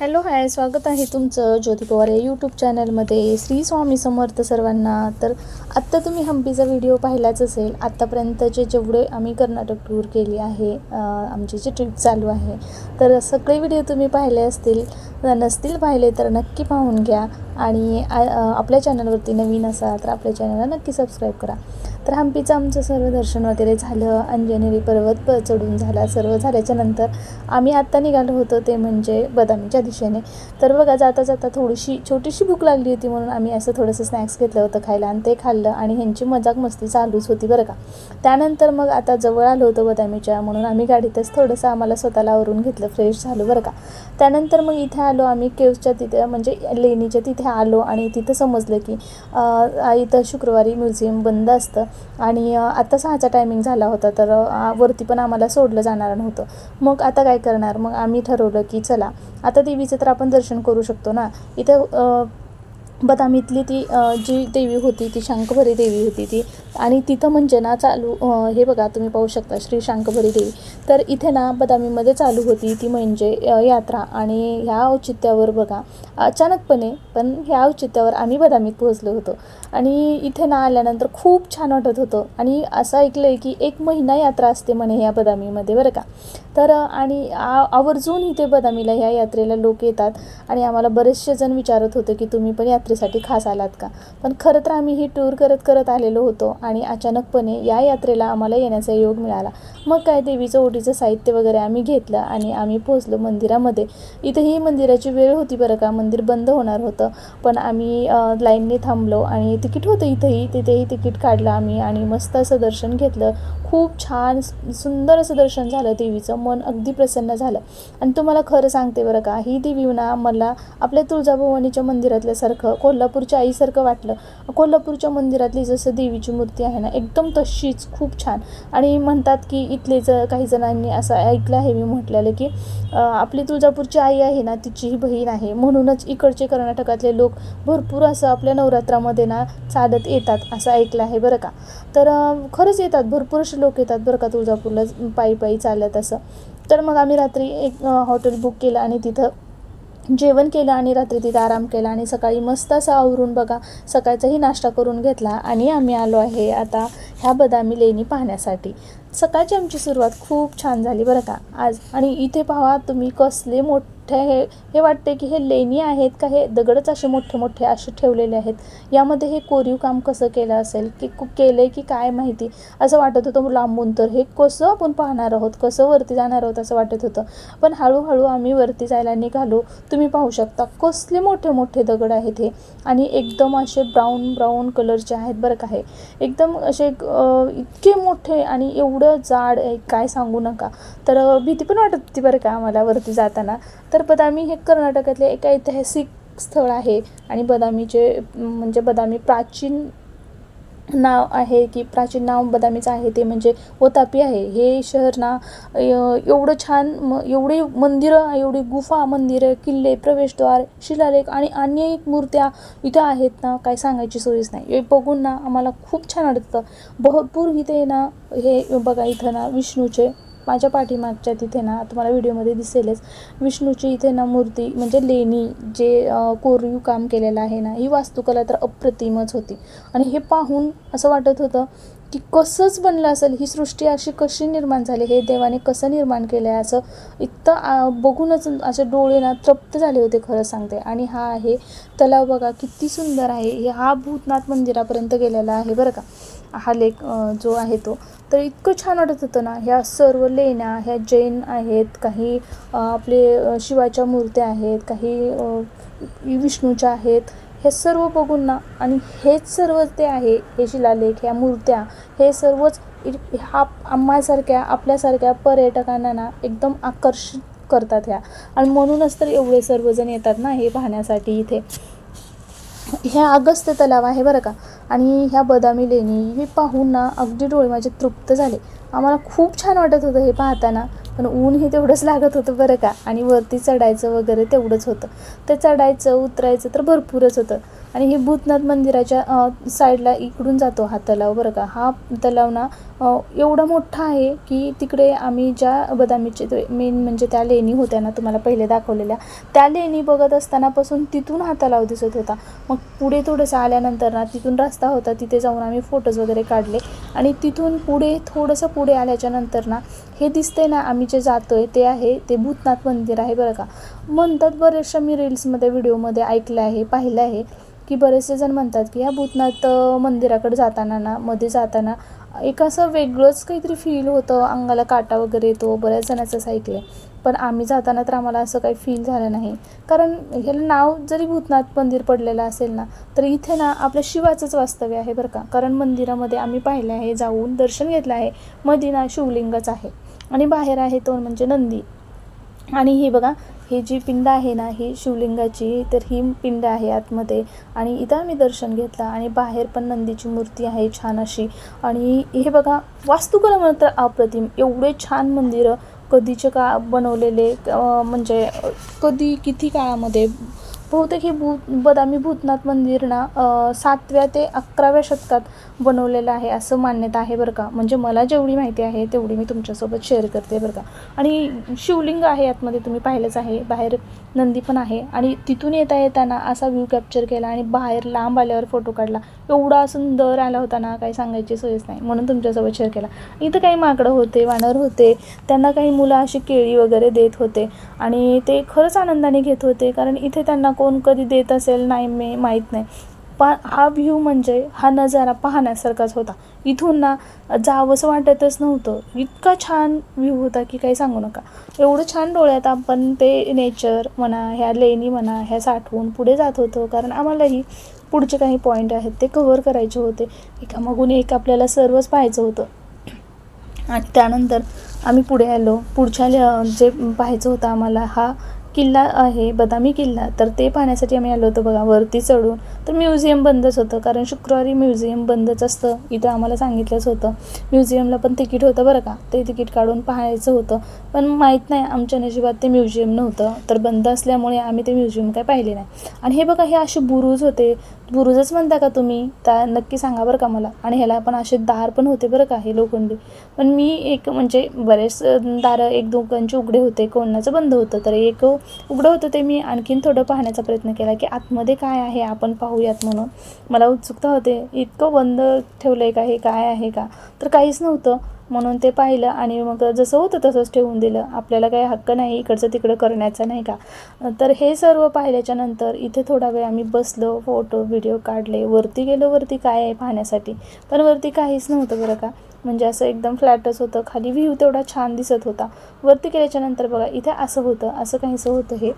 Hello hi स्वागत आहे तुमचं ज्योती पवार या यूट्यूब चॅनलमध्ये श्री स्वामी समर्थ सर्वांना. तर आत्ता तुम्ही हम्पीचा व्हिडिओ पाहिलाच असेल. आत्तापर्यंतचे जेवढे आम्ही कर्नाटक टूर केली आहे आमची जी ट्रिप चालू आहे तर सगळे व्हिडिओ तुम्ही पाहिले असतील. नसतील पाहिले तर नक्की पाहून घ्या. आणि आपल्या चॅनलवरती नवीन असाल तर आपल्या चॅनलला नक्की सबस्क्राईब करा. तर हम्पीचं आमचं सर्व दर्शन वगैरे झालं अंजनेरी पर्वत प चढून झाला सर्व झाल्याच्यानंतर आम्ही आत्ता निघालो होतो ते म्हणजे बदामीच्या दिशेने. तर बघा जाता जाता थोडीशी छोटीशी भूक लागली होती म्हणून आम्ही असं थोडंसं स्नॅक्स घेतलं होतं खायला आणि ते खाल्लं आणि ह्यांची मजाक मस्ती चालूच होती बरं का. त्यानंतर मग आता जवळ आलो होतं बदामीच्या म्हणून आम्ही गाडीतच थोडंसं आम्हाला स्वतःला आवरून घेतलं फ्रेश झालो बरं का. त्यानंतर मग इथे आलो आम्ही केव्सच्या तिथे म्हणजे लेणीच्या तिथे आलो आणि तिथं समजलं की इथं शुक्रवारी म्युझियम बंद असतं. आणि आता सहाचा टायमिंग झाला होता तर वरती पण आम्हाला सोडलं जाणार नव्हतं. मग आता काय करणार? मग आम्ही ठरवलं की चला आता देवीचं तर आपण दर्शन करू शकतो ना. इथं बदामीतली ती जी देवी होती ती शांकभरी देवी होती ती आणि तिथं म्हणजे ना चालू हे बघा तुम्ही पाहू शकता श्री शांकभरी देवी. तर इथे ना बदामीमध्ये चालू होती ती म्हणजे यात्रा. आणि ह्या औचित्यावर बघा अचानकपणे पण ह्या औचित्यावर आम्ही बदामीत पोहोचलो होतो. आणि इथे ना आल्यानंतर खूप छान वाटत होतं. आणि असं ऐकलं आहे की एक महिना यात्रा असते म्हणे ह्या बदामीमध्ये बरं का? तर आणि आ आवर्जून इथे बदामीला ह्या यात्रेला लोक येतात. आणि आम्हाला बरेचसे जण विचारत होते की तुम्ही पण यात्रेसाठी खास आलात का? पण खरं तर आम्ही ही टूर करत करत आलेलो होतो. आणि अचानकपणे या यात्रेला आम्हाला येण्याचा योग मिळाला. मग काय देवीचं ओटीचं साहित्य वगैरे आम्ही घेतलं आणि आम्ही पोहोचलो मंदिरामध्ये. इथंही मंदिराची वेळ होती बरं का मंदिर बंद होणार होतं. पण आम्ही लाईनने थांबलो आणि तिकीट होतं इथेही तिथेही तिकीट काढलं आम्ही आणि मस्त असं दर्शन घेतलं. खूप छान सुंदर असं दर्शन झालं देवीचं मन अगदी प्रसन्न झालं. आणि तुम्हाला खरं सांगते बरं का ही देवी ना मला आपल्या तुळजाभवानीच्या मंदिरातल्यासारखं कोल्हापूरच्या आईसारखं वाटलं. कोल्हापूरच्या मंदिरातली जसं देवीची मूर्ती आहे ना एकदम तशीच खूप छान. आणि म्हणतात की इथले ज काही जणांनी असं ऐकलं आहे मी म्हटलेलं की आपली तुळजापूरची आई आहे ना तिची ही बहीण आहे. म्हणूनच इकडचे कर्नाटकातले लोक भरपूर असं आपल्या नवरात्रामध्ये ना चालत येतात असं ऐकलं आहे बरं का. तर खरंच येतात भरपूर असे लोक येतात बरं का तुळजापूरला पायी पायी चालत असं. तर मग आम्ही रात्री एक हॉटेल बुक केलं आणि तिथं जेवण केलं आणि रात्री तिथं आराम केला आणि सकाळी मस्त असं आवरून बघा सकाळचाही नाश्ता करून घेतला आणि आम्ही आलो आहे. आता ह्या बदामी लेणी पाहण्यासाठी. सकाळची आमची सुरुवात खूप छान झाली बरं का आज. आणि इथे पहा तुम्ही कसले मोठे हे हे वाटते की हे लेणी आहेत का हे दगडच असे मोठे मोठे असे ठेवलेले आहेत. यामध्ये हे कोरीव काम कसं केलं असेल की केलं आहे की काय माहिती? असं वाटत होतं लांबून तर हे कसं आपण पाहणार आहोत? कसं वरती जाणार आहोत असं वाटत होतं. पण हळूहळू आम्ही वरती जायला निघालो. तुम्ही पाहू शकता कसले मोठे मोठे दगड आहेत हे. आणि एकदम असे ब्राऊन ब्राऊन कलरचे आहेत बरं का हे. एकदम असे इतके मोठे आणि एवढं जाड आहे काय सांगू नका. तर भीती पण वाटत होती बरं का आम्हाला वरती जाताना. तर बदामी हे कर्नाटकातले एक ऐतिहासिक स्थळ आहे आणि बदामीचे म्हणजे बदामी प्राचीन नाव आहे की प्राचीन नाव बदामीचं आहे ते म्हणजे ओतापी आहे. हे शहर ना एवढं छान म एवढी मंदिरं एवढी गुफा मंदिरं किल्ले प्रवेशद्वार शिलालेख आणि अनेक मूर्त्या इथं आहेत ना काय सांगायची सोयीच नाही. हे बघून ना आम्हाला खूप छान वाटतं. भरपूर इथे ना हे बघा इथं ना विष्णूचे माझ्या पाठीमागच्या तिथे ना तुम्हाला व्हिडिओमध्ये दिसेलच विष्णूची इथे ना मूर्ती म्हणजे लेणी जे कोरीव काम केलेलं आहे ना ही वास्तुकला तर अप्रतिमच होती. आणि हे पाहून असं वाटत होतं की कसंच बनलं असेल ही सृष्टी अशी कशी निर्माण झाली हे देवाने कसं निर्माण केलं आहे असं इतकं बघूनच असे डोळे ना तृप्त झाले होते खरं सांगते. आणि हा आहे तलाव बघा किती सुंदर आहे. हे हा भूतनाथ मंदिरापर्यंत गेलेला आहे बरं का. हा लेख जो आहे तो. तर इतकं छान वाटत होतं ना. ह्या सर्व लेण्या ह्या जैन आहेत काही आपले शिवाच्या मूर्त्या आहेत काही विष्णूच्या आहेत हे सर्व बघून ना आणि हेच सर्व ते आहे हे शिलालेख ह्या मूर्त्या हे सर्वच ह्या हा आम्हासारख्या आपल्यासारख्या पर्यटकांना ना एकदम आकर्षित करतात ह्या. आणि म्हणूनच तर एवढे सर्वजण येतात ना हे पाहण्यासाठी इथे. ह्या अगस्त्य तलाव आहे बरं का? आणि ह्या बदामी लेणी हे पाहून ना अगदी डोळे माझे तृप्त झाले. आम्हाला खूप छान वाटत होतं हे पाहताना. पण ऊन हे तेवढंच लागत होतं बरं का. आणि वरती चढायचं वगैरे तेवढंच होतं. ते चढायचं उतरायचं तर भरपूरच होतं. आणि हे भूतनाथ मंदिराच्या साईडला इकडून जातो हा तलाव बरं का. हा तलाव ना एवढा मोठा आहे की तिकडे आम्ही ज्या बदामीचे मेन म्हणजे त्या लेणी होत्या ना तुम्हाला पहिले दाखवलेल्या त्या लेणी बघत असतानापासून तिथून हा तलाव दिसत होता. मग पुढे थोडंसं आल्यानंतर ना तिथून रस्ता होता तिथे जाऊन आम्ही फोटोज वगैरे काढले. आणि तिथून पुढे थोडंसं पुढे आल्याच्यानंतर ना हे दिसतंय ना आम्ही जे जातो आहे ते आहे ते भूतनाथ मंदिर आहे बरं का. म्हणतात बरेचशा मी रील्समध्ये व्हिडिओमध्ये ऐकलं आहे पाहिलं आहे. की बरेचसे जण म्हणतात की ह्या भूतनाथ मंदिराकडे जाताना ना मध्ये जाताना एक असं वेगळंच काहीतरी फील होतं. अंगाला काटा वगैरे येतो. बऱ्याच जणांचं असं ऐकलं आहे पण आम्ही जाताना तर आम्हाला असं काही फील झालं नाही. कारण ह्याला नाव जरी भूतनाथ मंदिर पडलेलं असेल ना तर इथे ना आपल्या शिवाचंच वास्तव्य आहे बरं का. कारण मंदिरामध्ये आम्ही पाहिलं आहे जाऊन दर्शन घेतलं आहे. मध्ये ना शिवलिंगच आहे. आणि बाहेर आहे तो म्हणजे नंदी. आणि हे बघा ही जी पिंड आहे ना ही शिवलिंगाची तर ही पिंड आहे आतमध्ये. आणि इथं आम्ही दर्शन घेतलं आणि बाहेर पण नंदीची मूर्ती आहे छान अशी. आणि हे बघा वास्तुकला म्हणत अप्रतिम. एवढे छान मंदिरं कधीचे का बनवलेले म्हणजे कधी किती काळामध्ये बहुतेक हे भूत बदामी भूतनाथ मंदिर ना सातव्या ते अकराव्या शतकात बनवलेलं आहे असं मान्यता आहे बरं का. म्हणजे मला जेवढी माहिती आहे तेवढी मी तुमच्यासोबत शेअर करते बरं का. आणि शिवलिंग आहे आतमध्ये तुम्ही पाहिलंच आहे. बाहेर नंदी पण आहे. आणि तिथून येता येताना असा व्ह्यू कॅप्चर केला आणि बाहेर लांब आल्यावर फोटो काढला. एवढा सुंदर आला होता ना काही सांगायची सोयच नाही म्हणून तुमच्यासोबत शेअर केला. इथं काही माकडं होते वानर होते त्यांना काही मुलं अशी केळी वगैरे देत होते. आणि ते खरंच आनंदाने घेत होते कारण इथे त्यांना कोण कधी देत असेल नाही मे माहीत नाही. पा हा व्ह्यू म्हणजे हा नजारा पाहण्यासारखाच होता. इथून ना जावंसं वाटतच नव्हतं. इतका छान व्ह्यू होता की काही सांगू नका. एवढं छान डोळ्यात आपण ते नेचर म्हणा ह्या लेणी म्हणा ह्या साठवून पुढे जात होतो. कारण आम्हालाही पुढचे काही पॉईंट आहेत ते कव्हर करायचे होते. एकामागून एक आपल्याला सर्वच पाहायचं होतं. आणि त्यानंतर आम्ही पुढे आलो. पुढच्या जे पाहायचं होतं आम्हाला हा किल्ला आहे बदामी किल्ला तर ते पाहण्यासाठी आम्ही आलो होतो बघा वरती चढून. तर म्युझियम बंदच होतं कारण शुक्रवारी म्युझियम बंदच असतं. इथं आम्हाला सांगितलंच होतं. म्युझियमला पण तिकीट होतं बरं का ते तिकीट काढून पाहायचं होतं. पण माहीत नाही आमच्या नशिबात ते म्युझियम नव्हतं. तर बंद असल्यामुळे आम्ही ते म्युझियम काय पाहिले नाही. आणि हे बघा हे असे बुरुज होते. बुरुजच म्हणता का तुम्ही? त्या नक्की सांगा बरं का मला. आणि ह्याला पण असे दार पण होते बरं का हे लोखंडी. पण मी एक म्हणजे बरेच दारं एक दोघांचे उघडे होते कोणाचं बंद होतं तर एक उघडं होतं ते मी आणखीन थोडं पाहण्याचा प्रयत्न केला की आतमध्ये काय आहे आपण पाहूयात म्हणून. मला उत्सुकता होते इतकं बंद ठेवलं आहे का हे काय आहे का? तर काहीच नव्हतं म्हणून ते पाहिलं आणि मग जसं होतं तसंच ठेवून दिलं. आपल्याला काही हक्क नाही इकडचं तिकडं करण्याचा नाही का? तर हे सर्व पाहिल्याच्या नंतर इथे थोडा वेळ आम्ही बसलो फोटो व्हिडिओ काढले. वरती गेलो वरती काय आहे पाहण्यासाठी? पण वरती काहीच नव्हतं बरं का. म्हणजे असं एकदम फ्लॅटच होतं. खाली व्ह्यू तेवढा छान दिसत होता. वरती केल्याच्यानंतर बघा इथे असं होतं असं काहीसं होतं हे.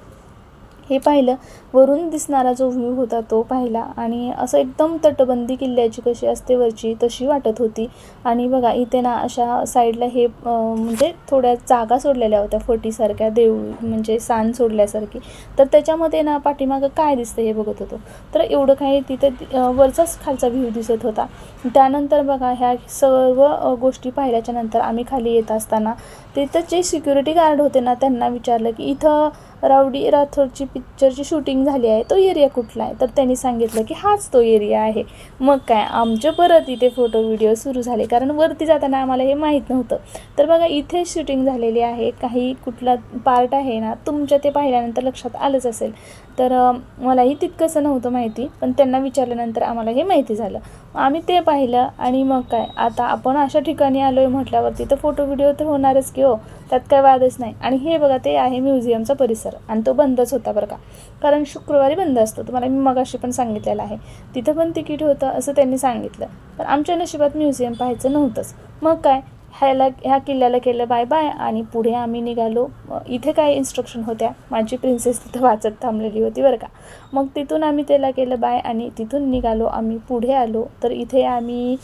हे पाहिलं वरून दिसणारा जो व्ह्यू होता तो पाहिला आणि असं एकदम तटबंदी किल्ल्याची कशी असते वरची तशी वाटत होती. आणि बघा इथे ना अशा साईडला हे म्हणजे थोड्या जागा सोडलेल्या होत्या फटीसारख्या देऊळ म्हणजे सान सोडल्यासारखी. तर त्याच्यामध्ये ना पाठीमागं काय दिसतं हे बघत होतो. तर एवढं काही तिथे वरचाच खालचा व्ह्यू दिसत होता. त्यानंतर बघा ह्या सर्व गोष्टी पाहिल्याच्या नंतर आम्ही खाली येत असताना तिथं जे सिक्युरिटी गार्ड होते ना त्यांना विचारलं की इथं रावडी राठोडची पिक्चरची शूटिंग झाली आहे. तो एरिया कुठला आहे? तर त्यांनी सांगितलं की हाच तो एरिया आहे. मग काय? आमचे परत इथे फोटो व्हिडिओ सुरू झाले. कारण वरती जाताना आम्हाला हे माहीत नव्हतं. तर बघा इथे शूटिंग झालेली आहे. काही कुठला पार्ट आहे ना तुमच्या ते पाहिल्यानंतर लक्षात आलंच असेल. तर मलाही तितकंसं नव्हतं माहिती पण त्यांना विचारल्यानंतर आम्हाला हे माहिती झालं. आम्ही ते पाहिलं आणि मग काय आता आपण अशा ठिकाणी आलो आहे म्हटल्यावरती तर फोटो व्हिडिओ तर होणारच की हो त्यात काय वादच नाही. आणि हे बघा ते आहे म्युझियमचा परिसर आणि तो बंदच होता बरं का. कारण शुक्रवारी बंद असतो तुम्हाला मी मगाशी पण सांगितलेलं आहे. तिथं पण तिकीट होतं असं त्यांनी सांगितलं. पण आमच्या नशिबात म्युझियम पाहायचं नव्हतंच. मग काय ह्याला ह्या किल्ल्याला केलं बाय बाय आणि पुढे आम्ही निघालो. इथे काय इन्स्ट्रक्शन होत्या? माझी प्रिन्सेस तिथं वाचत थांबलेली होती बरं का. मग तिथून आम्ही त्याला केलं बाय आणि तिथून निघालो. आम्ही पुढे आलो. तर इथे आम्ही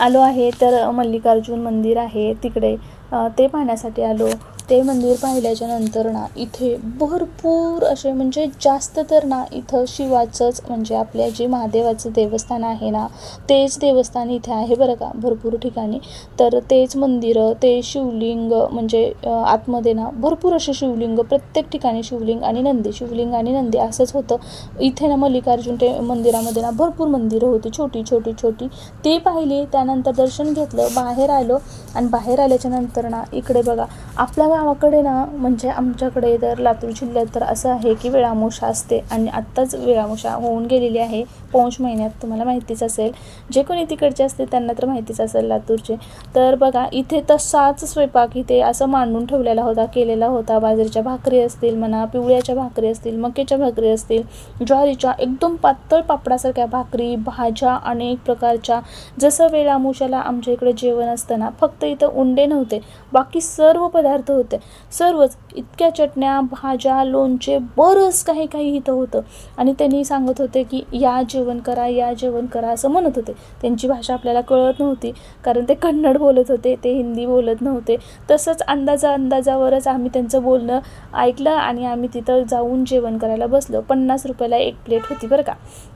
आलो आहे. तर मल्लिकार्जुन मंदिर आहे. तिकडे ते पाहण्यासाठी आलो. ते मंदिर पाहिल्याच्या नंतर ना इथे भरपूर असे म्हणजे जास्त तर ना इथं शिवाचंच म्हणजे आपल्या जे महादेवाचं देवस्थान आहे ना तेच देवस्थान इथे आहे बरं का भरपूर ठिकाणी. तर तेच मंदिरं ते शिवलिंग म्हणजे आतमध्ये ना भरपूर असे शिवलिंग प्रत्येक ठिकाणी शिवलिंग आणि नंदी शिवलिंग आणि नंदी असंच होतं. इथे ना मल्लिकार्जुन ते मंदिरामध्ये ना भरपूर मंदिरं होती छोटी छोटी छोटी. ती पाहिली त्यानंतर दर्शन घेतलं बाहेर आलो आणि बाहेर आल्याच्यानंतर ना इकडे बघा आपल्या गावाकडे ना म्हणजे आमच्याकडे तर लातूर जिल्ह्यात तर असं आहे की वेळामोषा असते आणि आत्ताच वेळामोषा होऊन गेलेली आहे. पौष महिन्यात तुम्हाला माहितीच असेल. जे कोणी तिकडचे असते त्यांना तर माहितीच असेल लातूरचे. तर बघा इथे तसाच स्वयंपाक इथे असं मांडून ठेवलेला होता केलेला होता. बाजरीच्या भाकरी असतील म्हणा पिवळ्याच्या भाकरी असतील मक्याच्या भाकरी असतील ज्वारीच्या एकदम पातळ पापडासारख्या भाकरी भाज्या अनेक प्रकारच्या. जसं वेळामोशाला आमच्या इकडे जेवण असतं ना फक्त इथं उंडे नव्हते बाकी सर्व पदार्थ होते. सर्वच इतक्या चटण्या भाज्या लोणचे बरंच काही काही इथं होतं. आणि त्यांनी सांगत होते की या जेवण करा या जेवण करा असं म्हणत होते. त्यांची भाषा आपल्याला कळत नव्हती कारण ते कन्नड बोलत होते ते हिंदी बोलत नव्हते. तसंच अंदाजा अंदाजावरच आम्ही त्यांचं बोलणं ऐकलं आणि आम्ही तिथं जाऊन जेवण करायला बसलो. पन्नास रुपयाला एक प्लेट होती बरं का.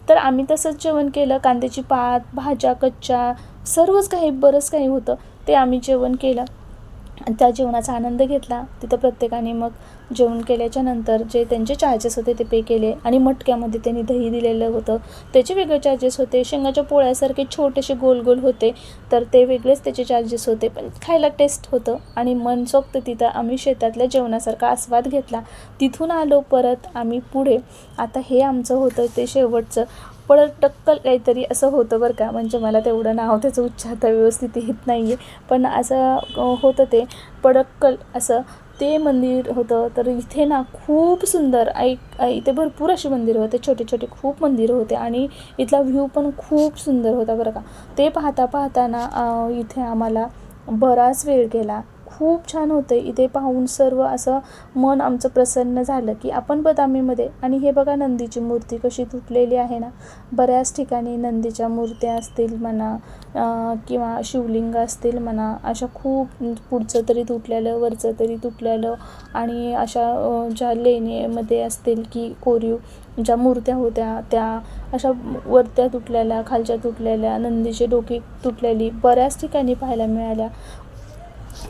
तर आम्ही तसंच जेवण केलं. कांद्याची पात भाज्या कच्च्या सर्वच काही बरंच काही होतं. ते आम्ही जेवण केलं. आणि त्या जेवणाचा आनंद घेतला. तिथं प्रत्येकाने मग जेवण केल्याच्यानंतर जे त्यांचे चार्जेस होते ते पे केले आणि मटक्यामध्ये त्यांनी दही दिलेलं होतं. त्याचे वेगळे चार्जेस होते. शेंगाच्या पोळ्यासारखे छोटेसे गोल गोल होते तर ते वेगळेच त्याचे चार्जेस होते. पण खायला टेस्ट होतं आणि मनसोक्त तिथं आम्ही शेतातल्या जेवणासारखा आस्वाद घेतला. तिथून आलो परत आम्ही पुढे. आता हे आमचं होतं ते शेवटचं. पळत टक्कल काहीतरी असं होतं बरं का. म्हणजे मला तेवढं नाव त्याचं उच्चारता व्यवस्थित येत नाही आहे पण असं होतं ते. पडक्कल असं. ते मंदिर होतं. तर इथे ना खूप सुंदर ऐक इथे भरपूर असे मंदिरं होते. छोटे छोटे खूप मंदिरं होते आणि इथला व्ह्यू पण खूप सुंदर होता बरं का. ते पाहता पाहताना इथे आम्हाला बराच वेळ गेला. खूप छान होतं इथे पाहून सर्व असं मन आमचं प्रसन्न झालं की आपण बदामीमध्ये आणि हे बघा नंदीची मूर्ती कशी तुटलेली आहे ना. बऱ्याच ठिकाणी नंदीच्या मूर्त्या असतील म्हणा किंवा शिवलिंग असतील म्हणा अशा खूप पुढचं तरी तुटलेलं वरचं तरी तुटलेलं आणि अशा ज्या लेणीमध्ये असतील की कोरीव ज्या मूर्त्या होत्या त्या अशा वरत्या तुटलेल्या खालच्या तुटलेल्या नंदीचे डोके तुटलेली बऱ्याच ठिकाणी पाहायला मिळाल्या.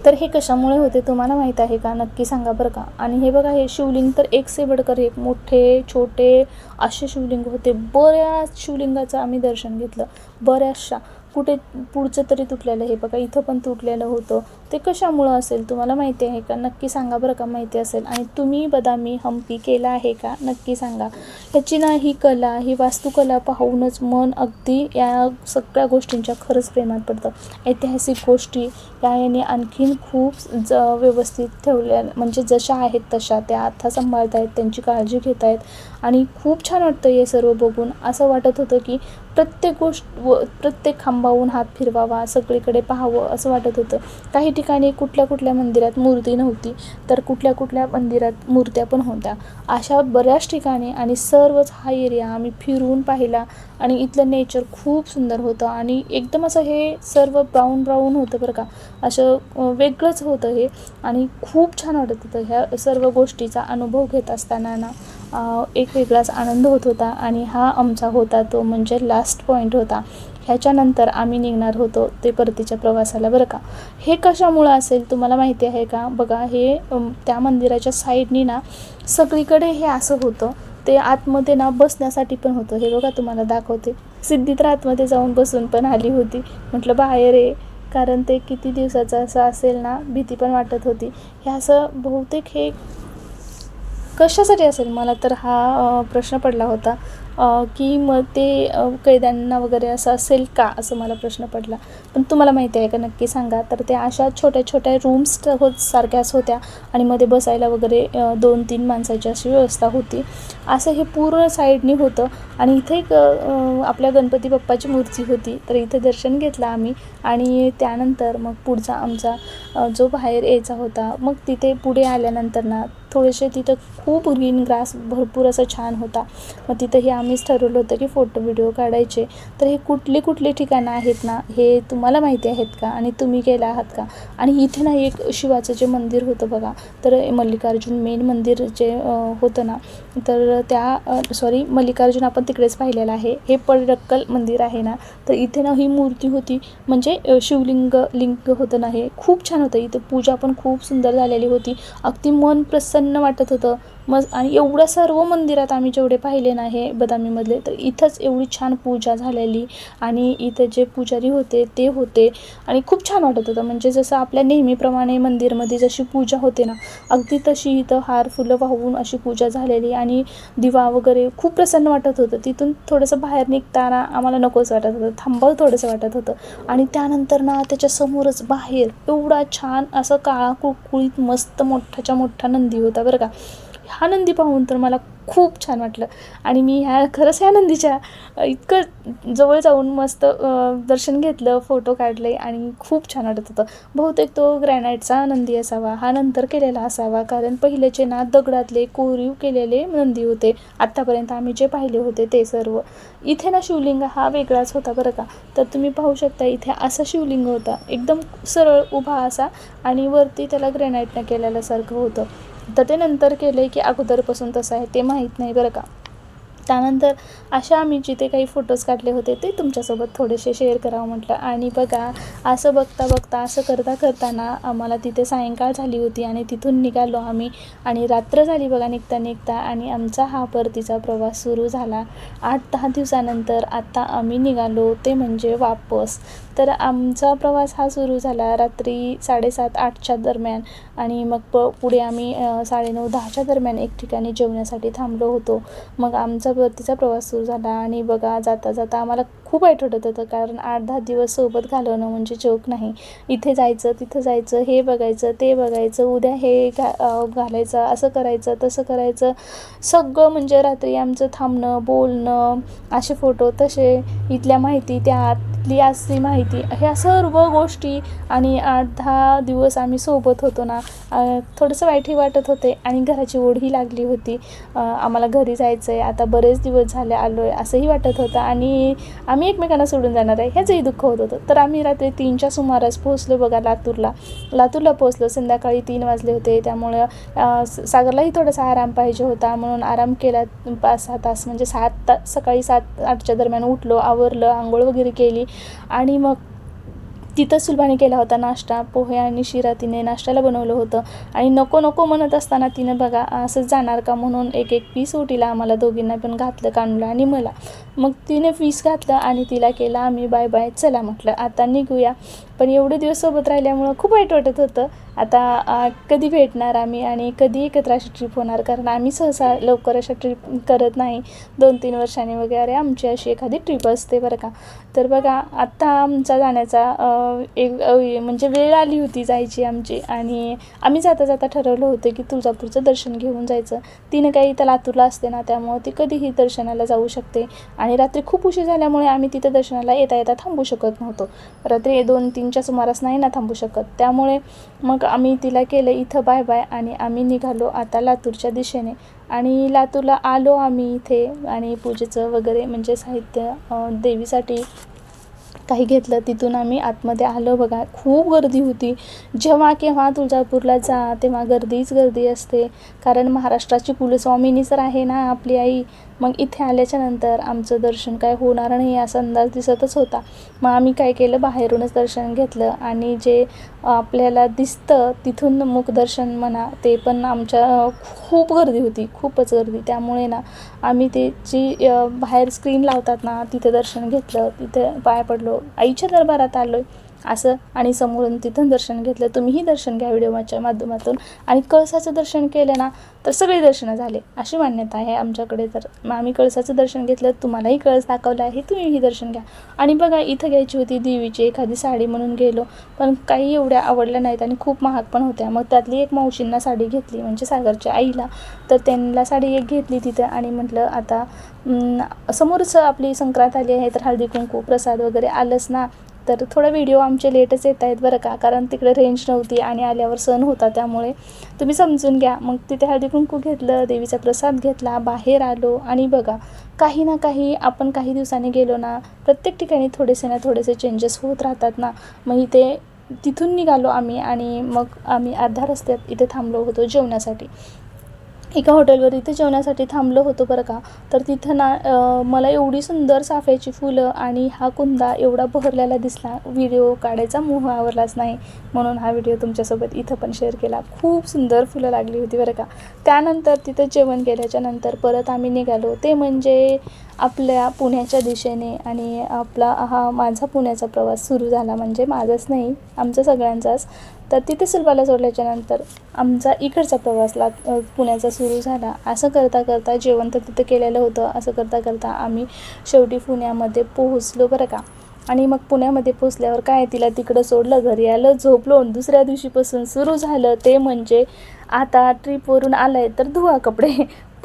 तर हे कशामुळे होते तुम्हाला माहीत आहे का? नक्की सांगा बरं का. आणि हे बघा हे शिवलिंग तर एक से बडकर एक मोठे छोटे असे शिवलिंग होते. बऱ्याच शिवलिंगाचं आम्ही दर्शन घेतलं. बऱ्याचशा. कुठे पुढचं तरी तुटलेलं हे बघा इथं पण तुटलेलं होतं. ते कशामुळं असेल? तुम्हाला माहिती आहे का? नक्की सांगा बरं का माहिती असेल. आणि तुम्ही बदामी हम्पी केला आहे का? नक्की सांगा. ह्याची ना ही कला ही वास्तुकला पाहूनच मन अगदी या सगळ्या गोष्टींच्या खरंच प्रेमात पडतं. ऐतिहासिक गोष्टी या याने आणखीन खूप ज व्यवस्थित ठेवल्या म्हणजे जशा आहेत तशा त्या आता सांभाळत आहेत त्यांची काळजी घेत आहेत आणि खूप छान वाटतं हे सर्व बघून. असं वाटत होतं की प्रत्येक गोष्ट व प्रत्येक खांबावून हात फिरवावा सगळीकडे पाहावं असं वाटत होतं. काही ठिकाणी कुठल्या कुठल्या मंदिरात मूर्ती नव्हती तर कुठल्या कुठल्या मंदिरात मूर्त्या पण होत्या. अशा बऱ्याच ठिकाणी आणि सर्वच हा एरिया आम्ही फिरून पाहिला आणि इथलं नेचर खूप सुंदर होतं आणि एकदम असं हे सर्व ब्राऊन ब्राऊन होतं बरं का. असं वेगळंच होतं हे आणि खूप छान वाटत होतं ह्या सर्व गोष्टीचा अनुभव घेत असताना ना एक वेगळाच आनंद होत होता आणि हा आमचा होता तो म्हणजे लास्ट पॉईंट होता. ह्याच्यानंतर आम्ही निघणार होतो ते परतीच्या प्रवासाला बरं का? हे कशामुळं असेल तुम्हाला माहिती आहे का? बघा हे त्या मंदिराच्या साईडनी ना सगळीकडे हे असं होतं. ते आतमध्ये ना बसण्यासाठी पण होतं. हे बघा तुम्हाला दाखवते. सिद्धी तर आतमध्ये जाऊन बसून पण आली होती. म्हटलं बाहेर आहे कारण ते किती दिवसाचं असं असेल ना भीती पण वाटत होती. हे असं बहुतेक हे कशासाठी असेल? मला तर हा प्रश्न पडला होता. की मग ते कैद्यांना वगैरे असं असेल का असं मला प्रश्न पडला. पण तुम्हाला माहिती आहे का नक्की सांगा. तर त्या अशा छोट्या छोट्या रूम्स होत सारख्याच होत्या. आणि मध्ये बसायला वगैरे दोन तीन माणसाची अशी व्यवस्था होती. असं हे पूर्ण साईडनी होतं. आणि इथे एक आपल्या गणपती बाप्पाची मूर्ती होती. तर इथे दर्शन घेतलं आम्ही. आणि त्यानंतर मग पुढचा आमचा जो बाहेर यायचा होता मग तिथे पुढे आल्यानंतर ना थोडेसे तिथं खूप ग्रीन ग्रास भरपूर असं छान होता. मग तिथंही आम्हीच ठरवलं होतं की फोटो व्हिडिओ काढायचे. तर हे कुठली कुठली ठिकाणं आहेत ना हे तुम्हाला माहिती आहेत का? आणि तुम्ही गेला आहात का? आणि इथे ना एक शिवाचं जे मंदिर होतं बघा तर मल्लिकार्जुन मेन मंदिर जे होतं ना तर त्या सॉरी मल्लिकार्जुन आपण तिकडेच पाहिलेलं आहे. हे पडक्कल मंदिर आहे ना तर इथे ना ही मूर्ती होती म्हणजे शिवलिंग लिंग होतं ना हे. खूप छान होतं. इथं पूजा पण खूप सुंदर झालेली होती. अगदी मन प्रसन्न अन्न वाटत होतं. मग आणि एवढ्या सर्व मंदिरात आम्ही जेवढे पाहिले ना हे बदामीमधले तर इथंच एवढी छान पूजा झालेली आणि इथं जे पुजारी होते ते होते. आणि खूप छान वाटत होतं. म्हणजे जसं आपल्या नेहमीप्रमाणे मंदिरमध्ये जशी पूजा होते ना अगदी तशी इथं हार फुलं वाहून अशी पूजा झालेली आणि दिवा वगैरे खूप प्रसन्न वाटत होतं. तिथून थोडंसं बाहेर निघताना आम्हाला नकोच वाटत होतं. थांबावं थोडंसं वाटत होतं. आणि त्यानंतर ना त्याच्यासमोरच बाहेर एवढा छान असं काळा कुळकुळीत मस्त मोठाच्या मोठा नंदी होता बरं का. हा नंदी पाहून तर मला खूप छान वाटलं. आणि मी ह्या खरंच ह्या नंदीच्या इतकं जवळ जाऊन मस्त दर्शन घेतलं फोटो काढले आणि खूप छान वाटत होतं. बहुतेक तो ग्रॅनाईटचा नंदी असावा हा नंतर केलेला असावा कारण पहिलेचे ना दगडातले कोरीव केलेले नंदी होते. आत्तापर्यंत आम्ही जे पाहिले होते ते सर्व. इथे ना शिवलिंग हा वेगळाच होता बरं का. तर तुम्ही पाहू शकता इथे असा शिवलिंग होता. एकदम सरळ उभा असा आणि वरती त्याला ग्रॅनाईटनं केलेल्यासारखं होतं. तर ते नंतर केलं आहे की अगोदरपासून तसं आहे ते माहीत नाही बरं का. त्यानंतर अशा आम्ही जिथे काही फोटोज काढले होते ते तुमच्यासोबत थोडेसे शेअर करावं म्हटलं. आणि बघा असं बघता बघता असं करता करताना आम्हाला तिथे सायंकाळ झाली होती आणि तिथून निघालो आम्ही. आणि रात्र झाली बघा निघता निघता आणि आमचा हा परतीचा प्रवास सुरू झाला. आठ दहा दिवसानंतर आत्ता आम्ही निघालो ते म्हणजे वापस. तर आमचा प्रवास हा सुरू झाला रात्री साडेसात आठच्या दरम्यान. आणि मग प पुढे आम्ही साडे साडेनऊ दहाच्या दरम्यान एक ठिकाणी जेवण्यासाठी थांबलो होतो. मग आमचा परतीचा प्रवास सुरू झाला आणि बघा जाता जाता आम्हाला खूप वाईट वाटत होतं कारण आठ दहा दिवस सोबत घालवणं म्हणजे जोक नाही. इथे जायचं तिथं जायचं हे बघायचं ते बघायचं उद्या हे घा घालायचं असं करायचं तसं करायचं. सगळं म्हणजे रात्री आमचं थांबणं बोलणं असे फोटो तसे इथल्या माहिती त्यात घेतली असली माहिती. ह्या सर्व गोष्टी आणि आठ दहा दिवस आम्ही सोबत होतो ना थोडंसं वाईटही वाटत होते आणि घराची ओढही लागली होती. आम्हाला घरी जायचं आहे आता बरेच दिवस झाले आलो आहे असंही वाटत होतं आणि आम्ही एकमेकांना सोडून जाणार आहे ह्याचंही दुःख होत होतं. तर आम्ही रात्री तीनच्या सुमारास पोहोचलो बघा लातूरला. लातूरला पोहोचलो संध्याकाळी तीन वाजले होते. त्यामुळं सागरलाही थोडासा आराम पाहिजे होता. म्हणून आराम केला पाच सहा तास म्हणजे सात तास सकाळी सात आठच्या दरम्यान उठलो आवरलं आंघोळ वगैरे केली. आणि मग तिथं सुलभाने केला होता नाश्ता पोहे आणि शिरा तिने नाश्त्याला बनवलं होतं. आणि नको नको म्हणत असताना तिनं बघा असंच जाणार का म्हणून एक एक पीस ओटीला आम्हाला दोघींना पण घातलं कानूला आणि मला. मग तिने पीस घातलं आणि तिला केला आम्ही बाय बाय चला म्हटलं आता निघूया. पण एवढे दिवस सोबत राहिल्यामुळं खूप वाईट वाटत होतं. आता कधी भेटणार आम्ही आणि कधी एकत्र अशी ट्रिप होणार? कारण आम्ही सहसा लवकर अशा ट्रिप करत नाही. दोन तीन वर्षांनी वगैरे आमची अशी एखादी ट्रिप असते बरं का. तर बघा आत्ता आमचा जाण्याचा एक म्हणजे वेळ आली होती जायची आमची. आणि आम्ही जाता जाता ठरवलं होतं की तुळजापूरचं दर्शन घेऊन जायचं. तिनं काही इथं लातूरला असते ना त्यामुळं ती कधीही दर्शनाला जाऊ शकते. आणि रात्री खूप उशीर झाल्यामुळे आम्ही तिथं दर्शनाला येता येता थांबू शकत नव्हतो. रात्री दोन तीन तीनच्या सुमारास नाही ना थांबू शकत. त्यामुळे मग आम्ही तिला केलं इथं बाय बाय आणि आम्ही निघालो आता लातूरच्या दिशेने. आणि लातूरला आलो आम्ही इथे आणि पूजेचं वगैरे म्हणजे साहित्य देवीसाठी काही घेतलं. तिथून आम्ही आतमध्ये आलो बघा. खूप गर्दी होती. जेव्हा केव्हा तुळजापूरला जा तेव्हा गर्दीच गर्दी असते. कारण महाराष्ट्राची कुलस्वामिनी जर आहे ना आपली आई. मग इथे आल्याच्यानंतर आमचं दर्शन काय होणार नाही असा अंदाज दिसतच होता. मग आम्ही काय केलं? बाहेरूनच दर्शन घेतलं आणि जे आपल्याला दिसतं तिथून मुखदर्शन म्हणा ते पण आमच्या खूप गर्दी होती खूपच गर्दी. त्यामुळे ना आम्ही ते जी बाहेर स्क्रीन लावतात ना तिथे दर्शन घेतलं तिथे पाया पडलो. आईच्या दरबारात आलो आहे असं आणि समोरून तिथून दर्शन घेतलं. तुम्हीही दर्शन घ्या व्हिडिओच्या माध्यमातून. आणि कळसाचं दर्शन केलं ना तर सगळी दर्शनं झाले. अशी मान्यता आहे आमच्याकडे. तर मग आम्ही कळसाचं दर्शन घेतलं तुम्हालाही कळस दाखवला आहे तुम्हीही दर्शन घ्या. आणि बघा इथं घ्यायची होती देवीची एखादी साडी म्हणून गेलो पण काही एवढ्या आवडल्या नाहीत आणि खूप महाग पण होत्या. मग त्यातली एक मावशींना साडी घेतली म्हणजे सागरच्या आईला. तर त्यांना साडी एक घेतली तिथं आणि म्हटलं आता समोरच आपली संक्रांत आली आहे तर हळदी कुंकू प्रसाद वगैरे आलंच ना तर थोडा व्हिडिओ आमचे लेटच येत आहेत बरं का कारण तिकडे रेंज नव्हती आणि आल्यावर सण होता त्यामुळे तुम्ही समजून घ्या. मग तिथे हळदी कुंकू घेतलं देवीचा प्रसाद घेतला बाहेर आलो आणि बघा काही ना काही आपण काही दिवसांनी गेलो ना प्रत्येक ठिकाणी थोडेसे ना थोडेसे चेंजेस होत राहतात ना. मग इथे तिथून निघालो आम्ही आणि मग आम्ही अर्धा रस्त्यात इथे थांबलो होतो जेवणासाठी. एका हॉटेलवर इथे जेवणासाठी थांबलो होतो बरं का. तर तिथं ना मला एवढी सुंदर चाफ्याची फुलं आणि हा कुंदा एवढा बहरलेला दिसला. व्हिडिओ काढायचा मोह आवरलाच नाही. म्हणून हा व्हिडिओ तुमच्यासोबत इथं पण शेअर केला. खूप सुंदर फुलं लागली होती बरं का. त्यानंतर तिथं जेवण केल्याच्यानंतर परत आम्ही निघालो. ते म्हणजे आपल्या पुण्याच्या दिशेने आणि आपला हा माझा पुण्याचा प्रवास सुरू झाला. म्हणजे माझाच नाही आमचा सगळ्यांचाच. तर तिथे सुलभाला सोडल्याच्यानंतर आमचा इकडचा प्रवासला पुण्याचा सुरू झाला. असं करता करता जेवण तर तिथं केलेलं होतं. असं करता करता आम्ही शेवटी पुण्यामध्ये पोहोचलो बरं का. आणि मग पुण्यामध्ये पोचल्यावर काय तिला तिकडं सोडलं घरी आलं झोपलो आणि दुसऱ्या दिवशीपासून सुरू झालं ते म्हणजे आता ट्रिपवरून आलं आहे तर धुवा कपडे.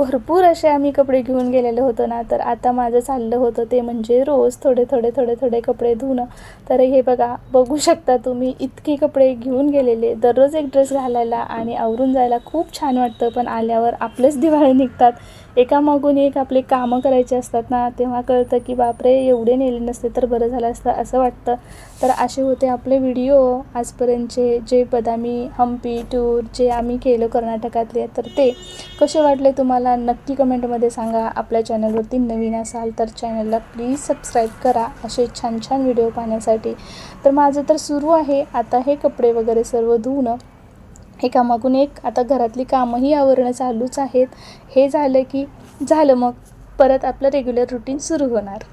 भरपूर असे आम्ही कपडे घेऊन गेलेलो होतो ना तर आता माझं चाललं होतं ते म्हणजे रोज थोडे थोडे थोडे थोडे कपडे धुणं. तर हे बघा बघू शकता तुम्ही इतके कपडे घेऊन गेलेले दररोज एक ड्रेस घालायला आणि आवरून जायला खूप छान वाटतं पण आल्यावर आपलेच दिवाळे निघतात. एकामागून एक आपले कामं करायचे असतात ना तेव्हा कळतं की बापरे एवढे नेले नसते तर बरं झालं असतं असं वाटतं. तर असे होते आपले व्हिडिओ आजपर्यंतचे जे बदामी हम्पी टूर जे आम्ही केलं कर्नाटकातले तर ते. कसे वाटले तुम्हाला? नक्की कमेंटमध्ये सांगा. आपल्या चॅनलवरती नवीन असाल तर चॅनलला प्लीज सबस्क्राईब करा. असे छान छान व्हिडिओ पाहण्यासाठी. तर माझं तर सुरू आहे. आता हे कपडे वगैरे सर्व धुणं. एकामागून एक आता घरातली कामंही आवरणं चालूच आहेत. हे झालं की झालं मग परत आपलं रेग्युलर रुटीन सुरू होणार.